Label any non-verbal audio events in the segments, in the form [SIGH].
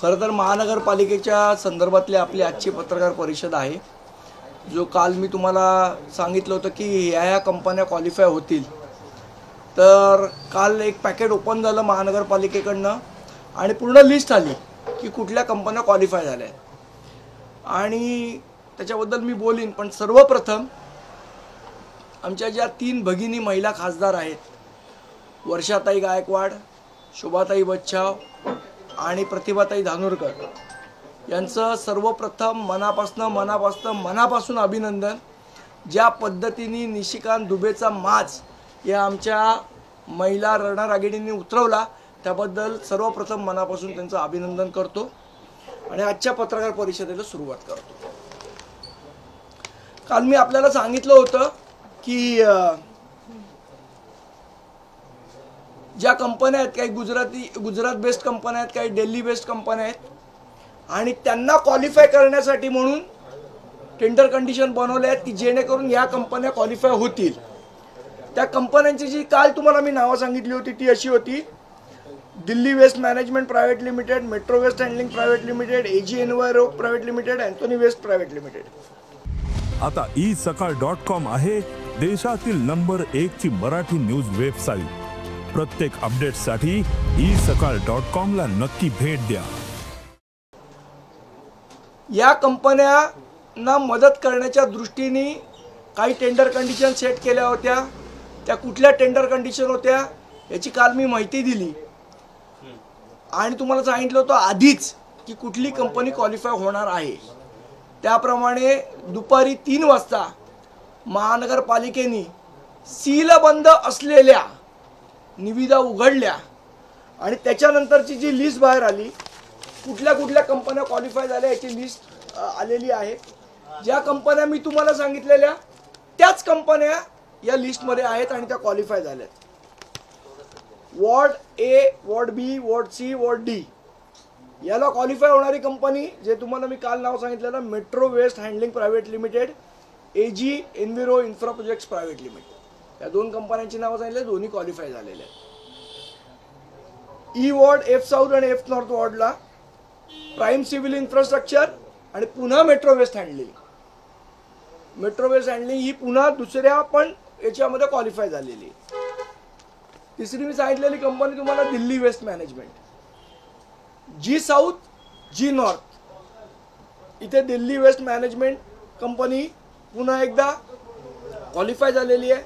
खरं तर महानगरपालिकेच्या संदर्भातली आपली आजची पत्रकार परिषद आहे. जो काल मी तुम्हाला सांगितलं होतं की ह्या ह्या कंपन्या क्वालिफाय होतील. तर काल एक पॅकेट ओपन झालं महानगरपालिकेकडनं आणि पूर्ण लिस्ट आली की कुठल्या कंपन्या क्वालिफाय झाल्या. आहेत आणि त्याच्याबद्दल मी बोलीन पण सर्वप्रथम आमच्या ज्या तीन भगिनी महिला खासदार आहेत वर्षाताई गायकवाड शोभाताई बच्छाव आणि प्रतिभाताई धानोरकर यांचं सर्वप्रथम मनापासनं मनापासनं मनापासून अभिनंदन. ज्या पद्धतीने निशिकांत दुबेचा माच या आमच्या महिला रणरागिणींनी उतरवला त्याबद्दल सर्वप्रथम मनापासून त्यांचं अभिनंदन करतो आणि आजच्या पत्रकार परिषदेला सुरुवात करतो. काल मी आपल्याला सांगितलं होतं की अं, ज्या कंपन्या आहेत काही गुजराती गुजरात बेस्ड कंपन्या आहेत काही दिल्ली बेस्ड कंपन्या आहेत. आणि त्यांना क्वालिफाय करण्यासाठी म्हणून टेंडर कंडिशन बनवले आहेत की जेणेकरून या कंपन्या क्वालिफाय होतील. त्या कंपन्यांची जी काल तुम्हाला मी नावं सांगितली होती ती अशी होती. Delhi waste management private limited metro waste handling private limited AG enviro private limited Anthony waste private limited आता ई सकाळ डॉट कॉम आहे देशातील नंबर एक ची मराठी न्यूज वेबसाईट प्रत्येक अपडेटसाठी ई सकाळ डॉट कॉमला नक्की भेट द्या. या कंपन्यांना मदत करण्याच्या दृष्टीने काही टेंडर कंडिशन सेट केल्या होत्या. त्या कुठल्या टेंडर कंडिशन होत्या याची काल मी माहिती दिली. आणि तुम्हाला सांगितलं होतं आधीच की कुठली कंपनी क्वालिफाय होणार आहे. त्याप्रमाणे दुपारी तीन वाजता महानगरपालिकेने सीलबंद असलेल्या निविदा उघडल्या आणि त्याच्यानंतरची जी लिस्ट बाहेर आली कुठल्या कुठल्या कंपन्या क्वालिफाय झाल्या याची लिस्ट आलेली आहे. ज्या कंपन्या मी तुम्हाला सांगितलेल्या त्याच कंपन्या या लिस्टमध्ये आहेत आणि त्या क्वालिफाय झाल्यात. Ward A ward B ward C ward D याला क्वालिफाय होणारी कंपनी जे तुम्हाला मी काल नाव सांगितलेलं metro waste handling private limited A G enviro infra projects private limited या दोन कंपन्यांची नावं सांगितले दोन्ही क्वालिफाय झालेले आहेत. ई वॉर्ड एफ साऊथ आणि एफ नॉर्थ वॉर्डला प्राईम सिव्हिल इन्फ्रास्ट्रक्चर आणि पुन्हा metro waste handling metro waste handling ही पुन्हा दुसऱ्या पण याच्यामध्ये क्वालिफाय झालेली तिसरी मी सांगितलेली कंपनी तुम्हाला Delhi waste management G south G north इथे दिल्ली वेस्ट मॅनेजमेंट कंपनी पुन्हा एकदा क्वालिफाय झालेली आहे.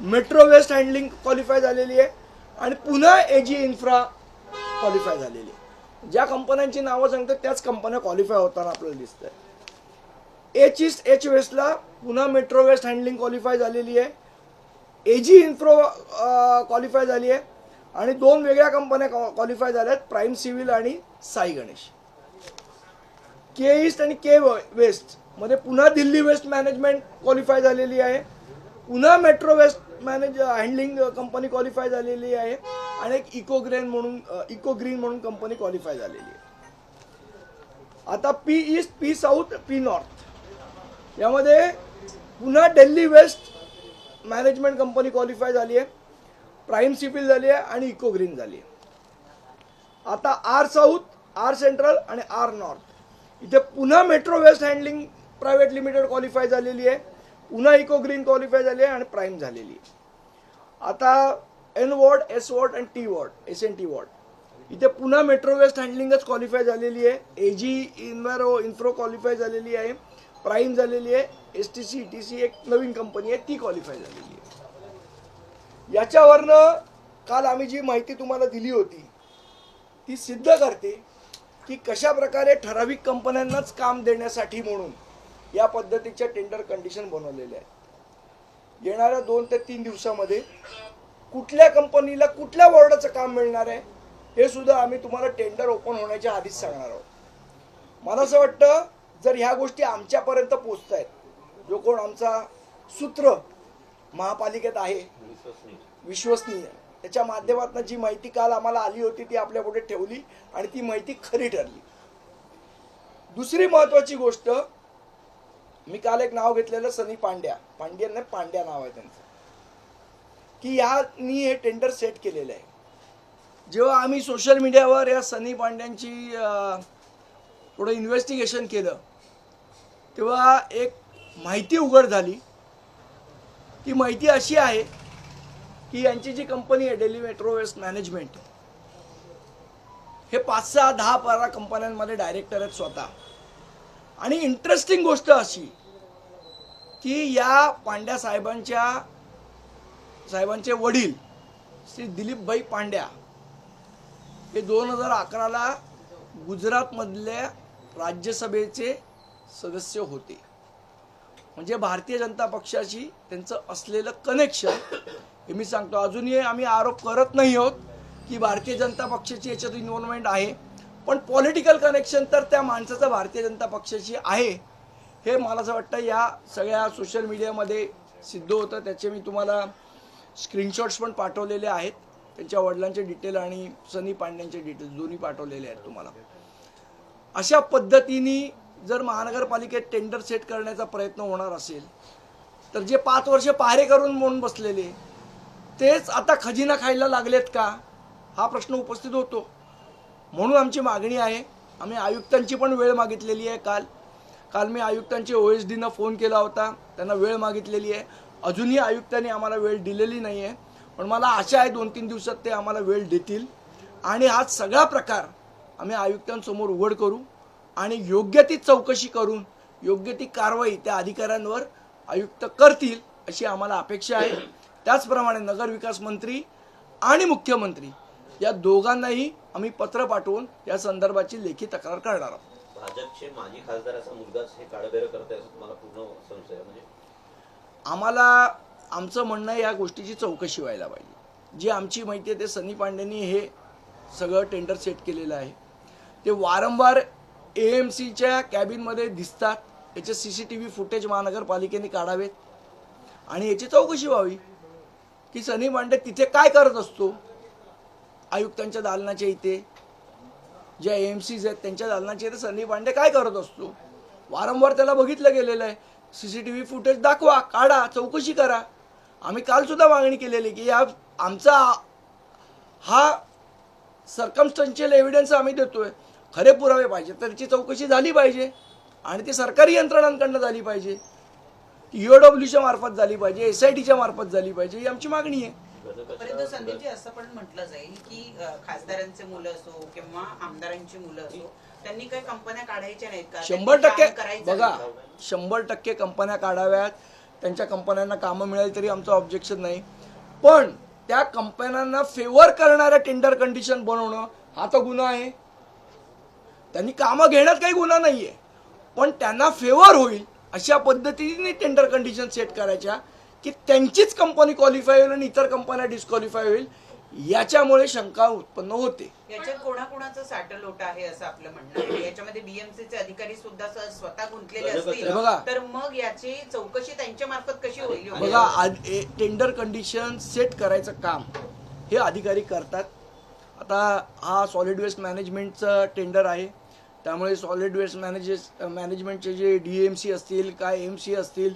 मेट्रो वेस्ट हँडलिंग क्वालिफाय झालेली आहे आणि पुन्हा ए जी इन्फ्रा क्वालिफाय झालेली आहे. ज्या कंपन्यांची नावं सांगतात त्याच कंपन्या क्वालिफाय होताना आपल्याला दिसत आहे एच ईस्ट एच वेस्टला पुन्हा मेट्रो वेस्ट हँडलिंग क्वालिफाय झालेली आहे. एजी इन्फ्रो क्वालिफाय झाली आहे. आणि दोन वेगळ्या कंपन्या क्वालिफाय झाल्या आहेत प्राईम सिव्हिल आणि साई गणेश के ईस्ट आणि के वेस्टमध्ये पुन्हा दिल्ली वेस्ट मॅनेजमेंट क्वालिफाय झालेली आहे. पुन्हा metro waste manage handling company qualify झालेली आहे. आणि एक इको ग्रेन म्हणून uh, इको ग्रीन म्हणून कंपनी क्वालिफाय झालेली आहे. आता P east P south P north यामध्ये पुन्हा Delhi waste management company qualify झाली आहे. प्राईम सिपिल झाली आहे आणि इको ग्रीन झाली आहे. आता आर साऊथ आर सेंट्रल आणि आर नॉर्थ इथे पुन्हा metro waste handling private limited qualify झालेली आहे. पुन्हा इको ग्रीन क्वालिफाय झाली आहे आणि प्राईम झालेली आहे. आता एन वॉर्ड एस वॉर्ड आणि T ward S N T ward. इथे पुन्हा मेट्रो वेस्ट हँडलिंगच क्वालिफाय झालेली आहे. ए जी इन्व्हारो इन्फ्रो क्वालिफाय झालेली आहे. प्राईम झालेली आहे. S T C T C एक नवीन कंपनी आहे. ती क्वालिफाय झालेली आहे. याच्यावरनं काल आम्ही जी माहिती तुम्हाला दिली होती ती सिद्ध करते की कशा प्रकारे ठराविक कंपन्यांनाच काम देण्यासाठी म्हणून या पद्धतीच्या टेंडर कंडिशन बनवलेल्या आहेत. येणाऱ्या दोन ते तीन दिवसामध्ये कुठल्या कंपनीला कुठल्या वॉर्डाचं काम मिळणार आहे हे सुद्धा आम्ही तुम्हाला टेंडर ओपन होण्याच्या आधीच सांगणार आहोत. मला असं वाटतं जर ह्या गोष्टी आमच्यापर्यंत पोचत आहेत जो कोण आमचा सूत्र महापालिकेत आहे विश्वसनीय त्याच्या माध्यमातून जी माहिती काल आम्हाला आली होती ती आपल्या पुढे ठेवली आणि ती माहिती खरी ठरली. दुसरी महत्वाची गोष्ट मी काल एक नाव घेतलेलं सनी पांड्या. पांड्या नाही पांड्या नाव आहे त्यांचं. की यांनी हे टेंडर सेट केलेलं आहे. जेव्हा आम्ही सोशल मीडियावर या सनी पांड्यांची थोडं इन्व्हेस्टिगेशन केलं तेव्हा एक माहिती उघड झाली. ती माहिती अशी आहे की यांची जी कंपनी आहे डेली मेट्रो वेस्ट मॅनेजमेंट हे पाच सहा दहा बारा कंपन्यांमध्ये डायरेक्टर आहेत स्वतः. आणि इंटरेस्टिंग गोष्ट अशी की या पांड्या साहेबांच्या साहेबांचे वडील श्री दिलीपभाई पांड्या हे दोन हजार अकराला गुजरातमधल्या राज्यसभेचे सदस्य होते. म्हणजे भारतीय जनता पक्षाशी त्यांचं असलेलं कनेक्शन हे मी सांगतो. अजूनही आम्ही आरोप करत नाही आहोत की भारतीय जनता पक्षाची याच्यात इन्व्हॉल्वमेंट आहे. पण पॉलिटिकल कनेक्शन तर त्या माणसाचं भारतीय जनता पक्षाशी आहे. हे मला असं वाटतं या सगळ्या सोशल मीडियामध्ये सिद्ध होतं. त्याचे मी तुम्हाला स्क्रीनशॉट्स पण पाठवलेले आहेत. त्यांच्या वडिलांचे डिटेल आणि सनी पांड्यांचे डिटेल्स दोन्ही पाठवलेले आहेत तुम्हाला. अशा पद्धतीने जर महानगरपालिकेत टेंडर सेट करण्याचा प्रयत्न होणार असेल तर जे पाच वर्ष पाहरे करून म्हणून बसलेले तेच आता खजिना खायला लागलेत का? हा प्रश्न उपस्थित होतो. म्हणून आमची मागणी आहे. आम्ही आयुक्तांची पण वेळ मागितलेली आहे काल. काल मी आयुक्तांचे ओ एस डीनं फोन केला होता. त्यांना वेळ मागितलेली आहे. अजूनही आयुक्तांनी आम्हाला वेळ दिलेली नाही आहे पण मला आशा आहे दोन तीन दिवसात ते आम्हाला वेळ देतील. आणि हा सगळा प्रकार आम्ही आयुक्तांसमोर उघड करू आणि योग्य ती चौकशी करून योग्य ती कारवाई त्या अधिकाऱ्यांवर आयुक्त करतील अशी आम्हाला अपेक्षा आहे. त्याचप्रमाणे नगरविकास मंत्री आणि मुख्यमंत्री या दोघांनाही आम्ही पत्र पाठवून या संदर्भाची लेखी तक्रार करणार आहोत. भाजपचे माजी खासदाराचा मुलगाच हे काळबेरं करत आहे असं मला पूर्ण संशय आहे. म्हणजे? आम्हाला आमचं म्हणणं आहे या गोष्टीची चौकशी व्हायला पाहिजे. जी आमची माहिती आहे ते सनी पांडेंनी हे सगळं टेंडर सेट केलेलं आहे. ते वारंवार ए एम सीच्या कॅबिनमध्ये दिसतात. याचे C C T V footage महानगरपालिकेने काढावेत. आणि याची चौकशी व्हावी की सनी पांडे तिथे काय करत असतो? आयुक्तांच्या दालनाच्या इथे ज्या एम सीज आहेत त्यांच्या दालनाच्या इथे संदीप पांडे काय करत असतो? वारंवार त्याला बघितलं गेलेलं आहे. C C T V footage दाखवा काढा चौकशी करा. आम्ही कालसुद्धा मागणी केलेली की या आमचा हा सरकमस्टन्शियल एव्हिडन्स आम्ही देतोय. खरे पुरावे पाहिजे. तर त्याची चौकशी झाली पाहिजे. आणि ती सरकारी यंत्रणांकडनं झाली पाहिजे. ईओडब्ल्यूच्या मार्फत झाली पाहिजे एस आय टीच्या मार्फत झाली पाहिजे ही आमची मागणी आहे. परंतु संदीपजी असं पण म्हटलं जाईल की खासदारांचे मुलं असो किंवा आमदारांची मुलं असो त्यांनी काही कंपन्या काढायच्या नाहीत का? शंभर टक्के बघा नाही. शंभर टक्के कंपन्या काढाव्यात त्यांच्या कंपन्यांना कामं मिळाली तरी आमचं ऑब्जेक्शन नाही. पण त्या कंपन्यांना फेवर करणाऱ्या टेंडर कंडिशन बनवणं हा तर गुन्हा आहे. त्यांनी कामं घेण्यात काही गुन्हा नाहीये. पण त्यांना फेवर होईल अशा पद्धतीने टेंडर कंडिशन सेट करायच्या. की त्यांचीच कंपनी क्वालिफाय होईल आणि इतर कंपन्या डिस्क्वालिफाय होईल याच्यामुळे शंका उत्पन्न होते. याच्यात कोणाकोणाचं साटलोट आहे असं आपलं म्हणणं आहे. याच्यामध्ये बीएमसीचे अधिकारी सुद्धा स्वतः गुंतलेले. असतील. हे बघा. तर मग याची चौकशी त्यांच्या मार्फत कशी होईल? बघा आज ए- टेंडर कंडिशन सेट करायचं काम हे अधिकारी करतात. आता हा सॉलिड वेस्ट मॅनेजमेंटचं टेंडर आहे. त्यामुळे सॉलिड वेस्ट मॅनेजेस मॅनेजमेंटचे जे डी एम सी असतील काय एम सी असतील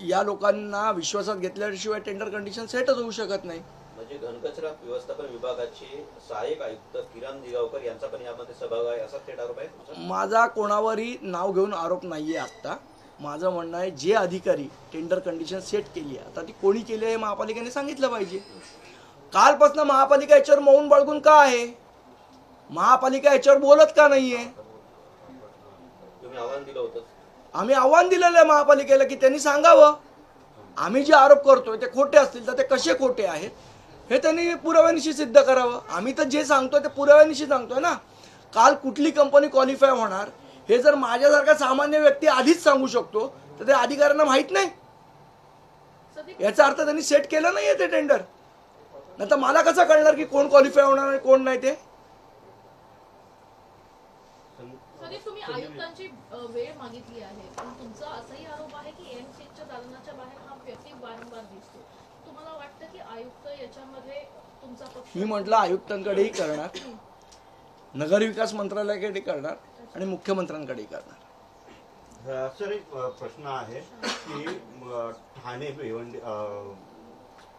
या लोकांना विश्वासात घेतल्याशिवाय टेंडर कंडिशन सेटच होऊ शकत नाही. म्हणजे घनकचरा व्यवस्थापन विभागाचे सहाय्यक आयुक्त किरण दिगावकर यांचा पण यामध्ये सहभाग आहे. असा थेट आरोप आहे? माझा कोणावरही नाव घेऊन आरोप नाही आहे आत्ता. माझं म्हणणं आहे जे अधिकारी टेंडर कंडिशन सेट केली आहे आता ती कोणी केली आहे हे महापालिकेने सांगितलं पाहिजे. कालपासून महापालिका याच्यावर मौन बाळगून का आहे? महापालिका याच्यावर बोलत का नाहीये? तुम्ही आव्हान दिलं होतं. आम्ही आव्हान दिलेलं आहे महापालिकेला की त्यांनी सांगावं. आम्ही जे आरोप करतोय ते खोटे असतील तर ते कसे खोटे आहेत हे त्यांनी पुराव्यानिशी सिद्ध करावं. आम्ही तर जे सांगतोय ते पुराव्यानिशी सांगतोय ना. काल कुठली कंपनी क्वालिफाय होणार हे जर माझ्यासारखा सामान्य व्यक्ती आधीच सांगू शकतो तर ते अधिकाऱ्यांना माहीत नाही. याचा अर्थ त्यांनी सेट केलं नाही आहे ते टेंडर नाही तर मला कसं कळणार की कोण क्वालिफाय होणार आणि कोण नाही ते? तुम्ही आयुक्तांची वेळ मागितली आहे. पण तुमचा असाही आरोप आहे की दालनाच्या बाहेर हा व्यक्ती वारंवार दिसतो. तुम्हाला वाटतं की आयुक्त याच्यामध्ये तुमचा पक्ष मी म्हटलं आयुक्तांकडेही करणार. [CLEARS THROAT] नगरविकास मंत्रालयाकडे करणार आणि मुख्यमंत्र्यांकडेही करणार. सर एक प्रश्न आहे की अ, ठाणे भिवंडी अ,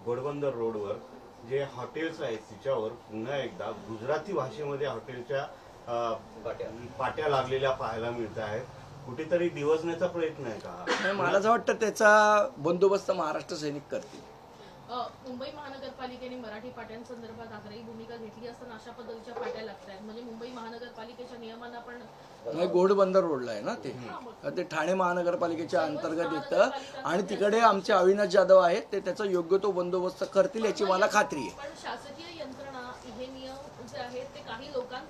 घोडबंदर रोडवर जे हॉटेल्स आहेत तिच्यावर पुन्हा एकदा गुजराती भाषेमध्ये हॉटेलच्या पाट्या. पाट्या लागलेल्या पाहायला मिळत आहेत. कुठेतरी दिवसण्याचा प्रयत्न आहे का? [COUGHS] मला असं वाटतं त्याचा बंदोबस्त महाराष्ट्र सैनिक करतील. मुंबई महानगरपालिकेने मराठी पाट्यांसंदर्भात आग्रही भूमिका घेतली असताना अशा पद्धतीच्या पाट्या लागत आहेत म्हणजे मुंबई महानगरपालिकेच्या नियमांना पण नाही घोडबंदर रोडला आहे ना ते. ते ठाणे महानगरपालिकेच्या अंतर्गत येतं. आणि तिकडे आमचे अविनाश जाधव आहेत. ते त्याचा योग्य तो बंदोबस्त करतील याची मला खात्री आहे. पण शासकीय यंत्रणा हे नियम जे आहेत ते काही लोकांपुरते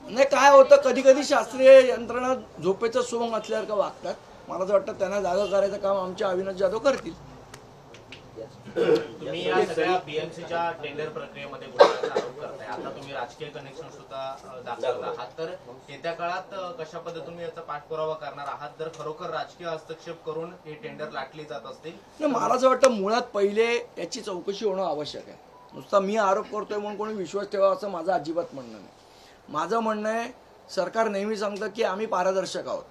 नाही काय होतं कधी कधी शास्त्रीय यंत्रणा झोपेचं सोंग असल्यासारखं वागतात? मला असं वाटतं त्यांना जागा करायचं काम आमचे अविनाश जाधव करतील. तुम्ही या सगळ्या बीएमसीच्या टेंडर प्रक्रियेमध्ये घोटाळ्याचा आरोप करताय. आता तुम्ही राजकीय कनेक्शन सुद्धा दाखवत आहात. तर येत्या काळात कशा पद्धतीने तुम्ही याचा पाठपुरावा करणार आहात? जर खरोखर राजकीय हस्तक्षेप करून हे टेंडर लाटली जात असतील मला असं वाटतं मुळात पहिले याची चौकशी होणं आवश्यक आहे. नुसता मी आरोप करतोय म्हणून कोणी विश्वास ठेवा असं माझं अजिबात म्हणणं नाही. माझं म्हणणं आहे सरकार नेहमी सांगतं की आम्ही पारदर्शक आहोत.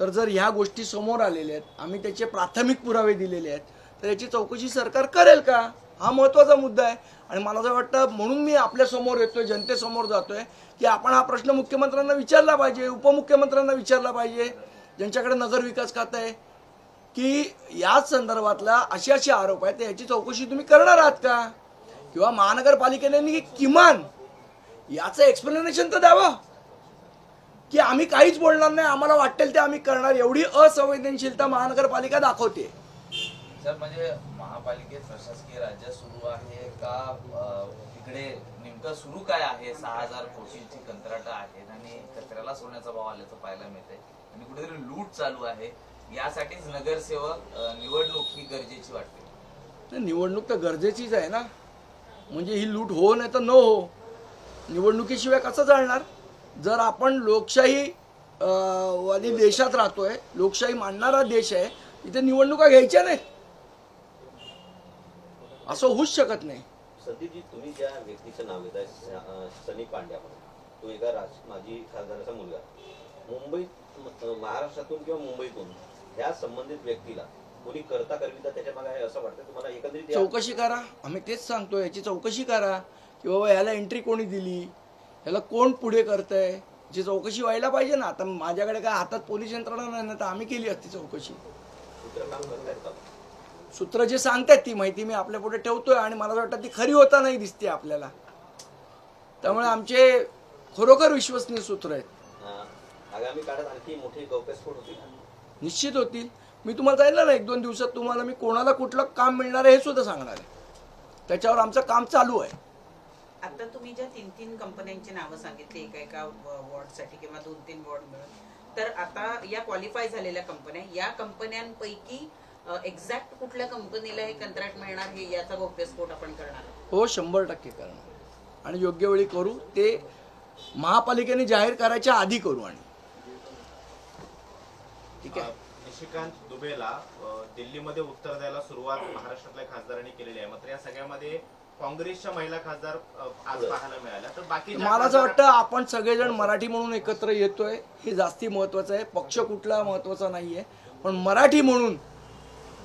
तर जर ह्या गोष्टी समोर आलेल्या आहेत आम्ही त्याचे प्राथमिक पुरावे दिलेले आहेत तर याची चौकशी सरकार करेल का? हा महत्त्वाचा मुद्दा आहे. आणि मला असं वाटतं म्हणून मी आपल्यासमोर येतोय जनतेसमोर जातोय की आपण हा प्रश्न मुख्यमंत्र्यांना विचारला पाहिजे उपमुख्यमंत्र्यांना विचारला पाहिजे ज्यांच्याकडे नगर विकास खातं आहे की याच संदर्भातला असे अशी आरोप आहेत तर याची चौकशी तुम्ही करणार आहात का? किंवा महानगरपालिकेने किमान याचं एक्सप्लेनेशन तर द्यावं. की आम्ही काहीच बोलणार नाही आम्हाला वाटेल ते आम्ही करणार. एवढी असंवेदनशीलता महानगरपालिका दाखवते. सर म्हणजे महापालिकेत प्रशासकीय राज्य सुरू आहे का? अ, तिकडे नेमकं सुरू काय आहे? सहा हजार कोटीची कंत्राटं आहेत आणि कचऱ्याला सोन्याचा भाव आल्याचं पाहायला मिळतंय. आणि कुठेतरी लूट चालू आहे. यासाठीच नगरसेवक निवडणूक ही गरजेची वाटते. तर निवडणूक तर गरजेचीच आहे ना. म्हणजे ही लूट हो नाही तर न हो. निवडणुकीशिवाय कसं चालणार? जर आपण लोकशाही वाली देशात राहतोय लोकशाही मानणारा देश आहे इथे निवडणुका घ्यायच्या नाहीत. असं होऊच शकत नाही. संदीपजी तुम्ही ज्या व्यक्तीचं नाव घेत सनी पांड्या म्हणून तो एका राज माजी खासदाराचा मुलगा. मुंबईत महाराष्ट्रातून किंवा मुंबईतून ह्या संबंधित व्यक्तीला कोणी करता करविता त्याच्यामागे असं वाटतं. तुम्हाला एकंदरीत या- चौकशी करा. आम्ही तेच सांगतो याची चौकशी करा की बाबा याला एंट्री कोणी दिली? याला कोण पुढे करतंय? याची चौकशी व्हायला पाहिजे ना आता माझ्याकडे काय हातात पोलीस यंत्रणा नाही ना तर आम्ही केली असती चौकशी. सूत्र काम करतायत का? सूत्र जे सांगतात ती माहिती मी आपल्या पुढे ठेवतोय आणि मला असं वाटतं ती खरी होता नाही दिसते आपल्याला. त्यामुळे आमचे खरोखर विश्वसनीय सूत्र आहेत. अं, आगामी काळात आणखी मोठी गौप्यस्फोट होती निश्चित होतील. मी तुम्हाला सांगितलं ना एक दोन दिवसात तुम्हाला मी कोणाला कुठलं काम मिळणार आहे हे सुद्धा सांगणार आहे. त्याच्यावर आमचं काम चालू आहे. आता तुम्ही ज्या तीन तीन कंपन्यांची नावं सांगितली एका एका वॉर्डसाठी किंवा दोन तीन वॉर्ड मिळून तर आता या क्वालिफाय झालेल्या कंपन्या या कंपन्यांपैकी एक्झॅक्ट कुठल्या कंपनीला हे कंत्राट मिळणार हे याचा गौप्यस्फोट आपण करणार आहोत. हो शंभर टक्के करणार. आणि योग्य वेळी करू ते महापालिकेने जाहीर करायच्या आधी करू आणि ठीक आहे? अ, निशिकांत दुबेला दिल्लीमध्ये उत्तर द्यायला सुरुवात महाराष्ट्रातल्या खासदारांनी केलेली आहे. मात्र या सगळ्यामध्ये काँग्रेसच्या महिला खासदार आज पाहायला मिळाल्या. तर बाकी मला असं वाटतं आपण सगळेजण मराठी म्हणून एकत्र येतोय. हे जास्ती महत्वाचं आहे. पक्ष कुठला महत्त्वाचा नाहीये. पण मराठी म्हणून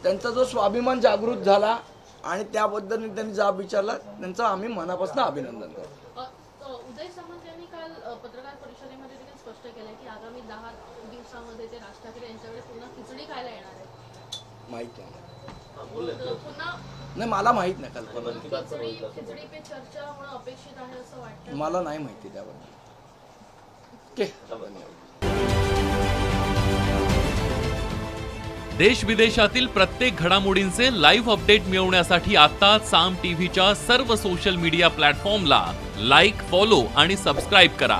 त्यांचा जो स्वाभिमान जागृत झाला आणि त्याबद्दल त्यांनी जाब विचारला त्यांचं आम्ही मनापासून अभिनंदन करतो अ, अ, उदय सामंत यांनी काल अ, पत्रकार परिषदेमध्ये देखील स्पष्ट केलंय की आगामी दहा दिवसामध्ये ते राज ठाकरे यांच्याकडे पुन्हा खिचडी खायला येणार आहे. माहीत नाही. तर पुन्हा नाही मला माहीत नाही कल्पना मन की बात पण खिचडी होईल असं खिचडी पे चर्चा होणं अपेक्षित आहे असं वाटतं. मला नाही माहिती त्याबद्दल. ओके. धन्यवाद देश विदेशातील प्रत्येक घडामोडींचे लाईव्ह अपडेट मिळवण्यासाठी आता साम टीव्हीच्या सर्व सोशल मीडिया प्लॅटफॉर्मला लाईक फॉलो आणि सबस्क्राईब करा.